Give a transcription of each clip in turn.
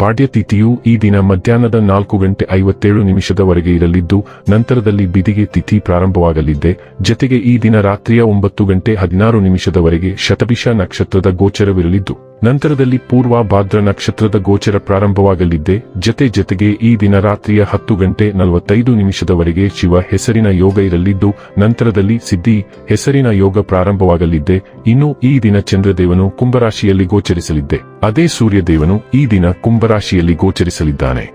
ಪಾಡ್ಯ ತಿಥಿಯು ಈ ದಿನ ಮಧ್ಯಾಹ್ನದ ನಾಲ್ಕು ಗಂಟೆ ಐವತ್ತೇಳು ನಿಮಿಷದವರೆಗೆ ಇರಲಿದ್ದು, ನಂತರದಲ್ಲಿ ಬಿದಿಗೆ ತಿಥಿ ಪ್ರಾರಂಭವಾಗಲಿದೆ. ಜತೆಗೆ ಈ ದಿನ ರಾತ್ರಿಯ ಒಂಬತ್ತು ಗಂಟೆ ಹದಿನಾರು ನಿಮಿಷದವರೆಗೆ ಶತಭಿಷ ನಕ್ಷತ್ರದ ಗೋಚರವಿರಲಿದ್ದು. ನಂತರದಲ್ಲಿ ಪೂರ್ವ ಭಾದ್ರ ನಕ್ಷತ್ರದ ಗೋಚರ ಪ್ರಾರಂಭವಾಗಲಿದ್ದೆ. ಜತೆ ಜತೆಗೆ ಈ ದಿನ ರಾತ್ರಿಯ ಹತ್ತು ಗಂಟೆ ನಲವತ್ತೈದು ನಿಮಿಷದವರೆಗೆ ಶಿವ ಹೆಸರಿನ ಯೋಗ ಇರಲಿದ್ದು, ನಂತರದಲ್ಲಿ ಸಿದ್ಧಿ ಹೆಸರಿನ ಯೋಗ ಪ್ರಾರಂಭವಾಗಲಿದ್ದೆ. ಇನ್ನು ಈ ದಿನ ಚಂದ್ರದೇವನು ಕುಂಭರಾಶಿಯಲ್ಲಿ ಗೋಚರಿಸಲಿದ್ದೆ. ಅದೇ ಸೂರ್ಯದೇವನು ಈ ದಿನ ಕುಂಭರಾಶಿಯಲ್ಲಿ ಗೋಚರಿಸಲಿದ್ದಾನೆ.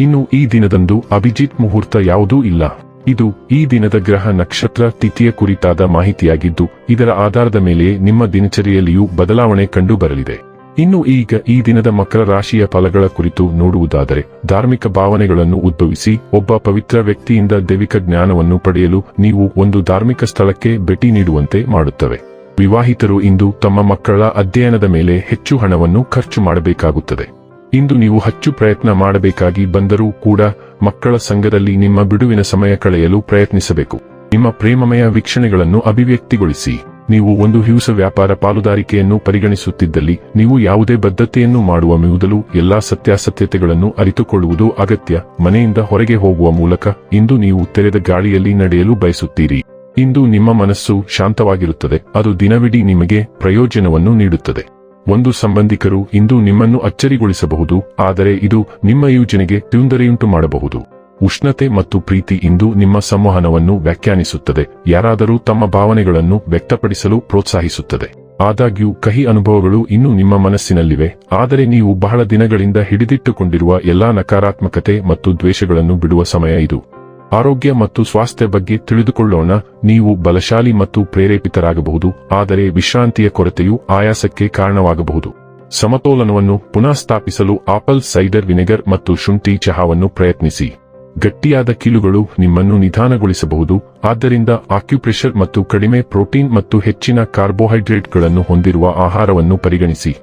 ಇನ್ನು ಈ ದಿನದಂದು ಅಭಿಜಿತ್ ಮುಹೂರ್ತ ಯಾವುದೂ ಇಲ್ಲ. ಇದು ಈ ದಿನದ ಗ್ರಹ ನಕ್ಷತ್ರ ತಿಥಿಯ ಕುರಿತಾದ ಮಾಹಿತಿಯಾಗಿದ್ದು, ಇದರ ಆಧಾರದ ಮೇಲೆ ನಿಮ್ಮ ದಿನಚರಿಯಲ್ಲಿಯೂ ಬದಲಾವಣೆ ಕಂಡು ಬರಲಿದೆ ಇನ್ನು ಈಗ ಈ ದಿನದ ಮಕರ ರಾಶಿಯ ಫಲಗಳ ಕುರಿತು ನೋಡುವುದಾದರೆ, ಧಾರ್ಮಿಕ ಭಾವನೆಗಳನ್ನು ಉದ್ಭವಿಸಿ, ಒಬ್ಬ ಪವಿತ್ರ ವ್ಯಕ್ತಿಯಿಂದ ದೈವಿಕ ಜ್ಞಾನವನ್ನು ಪಡೆಯಲು ನೀವು ಒಂದು ಧಾರ್ಮಿಕ ಸ್ಥಳಕ್ಕೆ ಭೇಟಿ ನೀಡುವಂತೆ ಮಾಡುತ್ತವೆ. ವಿವಾಹಿತರು ಇಂದು ತಮ್ಮ ಮಕ್ಕಳ ಅಧ್ಯಯನದ ಮೇಲೆ ಹೆಚ್ಚು ಹಣವನ್ನು ಖರ್ಚು ಮಾಡಬೇಕಾಗುತ್ತದೆ. ಇಂದು ನೀವು ಹೆಚ್ಚು ಪ್ರಯತ್ನ ಮಾಡಬೇಕಾಗಿ ಬಂದರೂ ಕೂಡ ಮಕ್ಕಳ ಸಂಘದಲ್ಲಿ ನಿಮ್ಮ ಬಿಡುವಿನ ಸಮಯ ಕಳೆಯಲು ಪ್ರಯತ್ನಿಸಬೇಕು. ನಿಮ್ಮ ಪ್ರೇಮಮಯ ವೀಕ್ಷಣೆಗಳನ್ನು ಅಭಿವ್ಯಕ್ತಿಗೊಳಿಸಿ. ನೀವು ಒಂದು ಹಿಂಸ ವ್ಯಾಪಾರ ಪಾಲುದಾರಿಕೆಯನ್ನು ಪರಿಗಣಿಸುತ್ತಿದ್ದಲ್ಲಿ, ನೀವು ಯಾವುದೇ ಬದ್ಧತೆಯನ್ನು ಮಾಡುವ ಮೊದಲು ಎಲ್ಲಾ ಸತ್ಯಾಸತ್ಯತೆಗಳನ್ನು ಅರಿತುಕೊಳ್ಳುವುದು ಅಗತ್ಯ. ಮನೆಯಿಂದ ಹೊರಗೆ ಹೋಗುವ ಮೂಲಕ ಇಂದು ನೀವು ತೆರೆದ ಗಾಳಿಯಲ್ಲಿ ನಡೆಯಲು ಬಯಸುತ್ತೀರಿ. ಇಂದು ನಿಮ್ಮ ಮನಸ್ಸು ಶಾಂತವಾಗಿರುತ್ತದೆ. ಅದು ದಿನವಿಡೀ ನಿಮಗೆ ಪ್ರಯೋಜನವನ್ನು ನೀಡುತ್ತದೆ. ಒಂದು ಸಂಬಂಧಿಕರು ಇಂದು ನಿಮ್ಮನ್ನು ಅಚ್ಚರಿಗೊಳಿಸಬಹುದು, ಆದರೆ ಇದು ನಿಮ್ಮ ಯೋಜನೆಗೆ ತೊಂದರೆಯುಂಟು ಮಾಡಬಹುದು ಉಷ್ಣತೆ ಮತ್ತು ಪ್ರೀತಿ ಇಂದು ನಿಮ್ಮ ಸಂವಹನವನ್ನು ವ್ಯಾಖ್ಯಾನಿಸುತ್ತದೆ. ಯಾರಾದರೂ ತಮ್ಮ ಭಾವನೆಗಳನ್ನು ವ್ಯಕ್ತಪಡಿಸಲು ಪ್ರೋತ್ಸಾಹಿಸುತ್ತದೆ. ಆದಾಗ್ಯೂ, ಕಹಿ ಅನುಭವಗಳು ಇನ್ನೂ ನಿಮ್ಮ ಮನಸ್ಸಿನಲ್ಲಿವೆ. ಆದರೆ ನೀವು ಬಹಳ ದಿನಗಳಿಂದ ಹಿಡಿದಿಟ್ಟುಕೊಂಡಿರುವ ಎಲ್ಲಾ ನಕಾರಾತ್ಮಕತೆ ಮತ್ತು ದ್ವೇಷಗಳನ್ನು ಬಿಡುವ ಸಮಯ ಇದು. ಆರೋಗ್ಯ ಮತ್ತು ಸ್ವಾಸ್ಥ್ಯ ಬಗ್ಗೆ ತಿಳಿದುಕೊಳ್ಳೋಣ. ನೀವು ಬಲಶಾಲಿ ಮತ್ತು ಪ್ರೇರೇಪಿತರಾಗಬಹುದು. ಆದರೆ ವಿಶ್ರಾಂತಿಯ ಕೊರತೆಯು ಆಯಾಸಕ್ಕೆ ಕಾರಣವಾಗಬಹುದು. ಸಮತೋಲನವನ್ನು ಪುನಃ ಸ್ಥಾಪಿಸಲು ಆಪಲ್ ಸೈಡರ್ ವಿನೆಗರ್ ಮತ್ತು ಶುಂಠಿ ಚಹಾವನ್ನು ಪ್ರಯತ್ನಿಸಿ. ಗಟ್ಟಿಯಾದ ಕೀಲುಗಳು ನಿಮ್ಮನ್ನು ನಿಧಾನಗೊಳಿಸಬಹುದು. ಆದ್ದರಿಂದ ಆಕ್ಯುಪ್ರೆಷರ್ ಮತ್ತು ಕಡಿಮೆ ಪ್ರೋಟೀನ್ ಮತ್ತು ಹೆಚ್ಚಿನ ಕಾರ್ಬೋಹೈಡ್ರೇಟ್ಗಳನ್ನು ಹೊಂದಿರುವ ಆಹಾರವನ್ನು ಪರಿಗಣಿಸಿ.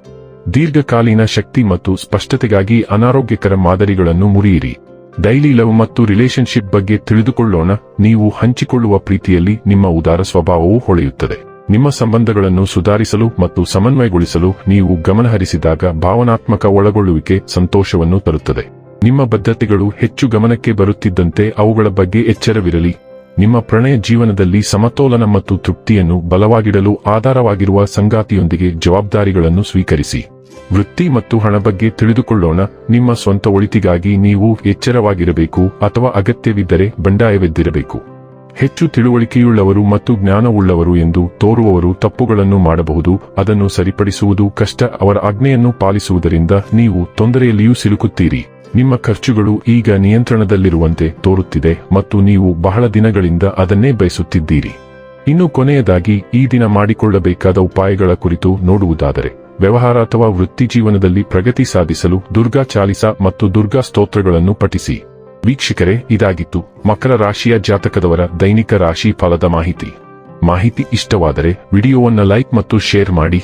ದೀರ್ಘಕಾಲೀನ ಶಕ್ತಿ ಮತ್ತು ಸ್ಪಷ್ಟತೆಗಾಗಿ ಅನಾರೋಗ್ಯಕರ ಮಾದರಿಗಳನ್ನು ಮುರಿಯಿರಿ. ಡೈಲಿ ಲವ್ ಮತ್ತು ರಿಲೇಶನ್ಶಿಪ್ ಬಗ್ಗೆ ತಿಳಿದುಕೊಳ್ಳೋಣ. ನೀವು ಹಂಚಿಕೊಳ್ಳುವ ಪ್ರೀತಿಯಲ್ಲಿ ನಿಮ್ಮ ಉದಾರ ಸ್ವಭಾವವು ಹೊಳೆಯುತ್ತದೆ. ನಿಮ್ಮ ಸಂಬಂಧಗಳನ್ನು ಸುಧಾರಿಸಲು ಮತ್ತು ಸಮನ್ವಯಗೊಳಿಸಲು ನೀವು ಗಮನಹರಿಸಿದಾಗ ಭಾವನಾತ್ಮಕ ಒಳಗೊಳ್ಳುವಿಕೆ ಸಂತೋಷವನ್ನು ತರುತ್ತದೆ. ನಿಮ್ಮ ಬದ್ಧತೆಗಳು ಹೆಚ್ಚು ಗಮನಕ್ಕೆ ಬರುತ್ತಿದ್ದಂತೆ ಅವುಗಳ ಬಗ್ಗೆ ಎಚ್ಚರವಿರಲಿ. ನಿಮ್ಮ ಪ್ರಣಯ ಜೀವನದಲ್ಲಿ ಸಮತೋಲನ ಮತ್ತು ತೃಪ್ತಿಯನ್ನು ಬಲವಾಗಿಡಲು ಆಧಾರವಾಗಿರುವ ಸಂಗಾತಿಯೊಂದಿಗೆ ಜವಾಬ್ದಾರಿಗಳನ್ನು ಸ್ವೀಕರಿಸಿ. ವೃತ್ತಿ ಮತ್ತು ಹಣ ಬಗ್ಗೆ ತಿಳಿದುಕೊಳ್ಳೋಣ. ನಿಮ್ಮ ಸ್ವಂತ ಒಳಿತಿಗಾಗಿ ನೀವು ಎಚ್ಚರವಾಗಿರಬೇಕು ಅಥವಾ ಅಗತ್ಯವಿದ್ದರೆ ಬಂಡಾಯವೆದ್ದಿರಬೇಕು. ಹೆಚ್ಚು ತಿಳುವಳಿಕೆಯುಳ್ಳವರು ಮತ್ತು ಜ್ಞಾನವುಳ್ಳವರು ಎಂದು ತೋರುವವರು ತಪ್ಪುಗಳನ್ನು ಮಾಡಬಹುದು. ಅದನ್ನು ಸರಿಪಡಿಸುವುದು ಕಷ್ಟ. ಅವರ ಆಜ್ಞೆಯನ್ನು ಪಾಲಿಸುವುದರಿಂದ ನೀವು ತೊಂದರೆಯಲ್ಲಿಯೂ ಸಿಲುಕುತ್ತೀರಿ. ನಿಮ್ಮ ಖರ್ಚುಗಳು ಈಗ ನಿಯಂತ್ರಣದಲ್ಲಿರುವಂತೆ ತೋರುತ್ತಿದೆ ಮತ್ತು ನೀವು ಬಹಳ ದಿನಗಳಿಂದ ಅದನ್ನೇ ಬಯಸುತ್ತಿದ್ದೀರಿ. ಇನ್ನು ಕೊನೆಯದಾಗಿ, ಈ ದಿನ ಮಾಡಿಕೊಳ್ಳಬೇಕಾದ ಉಪಾಯಗಳ ಕುರಿತು ನೋಡುವುದಾದರೆ, ವ್ಯವಹಾರ ಅಥವಾ ವೃತ್ತಿ ಜೀವನದಲ್ಲಿ ಪ್ರಗತಿ ಸಾಧಿಸಲು ದುರ್ಗಾ ಚಾಲಿಸ ಮತ್ತು ದುರ್ಗಾ ಸ್ತೋತ್ರಗಳನ್ನು ಪಠಿಸಿ. ವೀಕ್ಷಕರೇ, ಇದಾಗಿತ್ತು ಮಕರ ರಾಶಿಯ ಜಾತಕದವರ ದೈನಿಕ ರಾಶಿ ಫಲದ ಮಾಹಿತಿ. ಮಾಹಿತಿ ಇಷ್ಟವಾದರೆ ವಿಡಿಯೋವನ್ನು ಲೈಕ್ ಮತ್ತು ಶೇರ್ ಮಾಡಿ.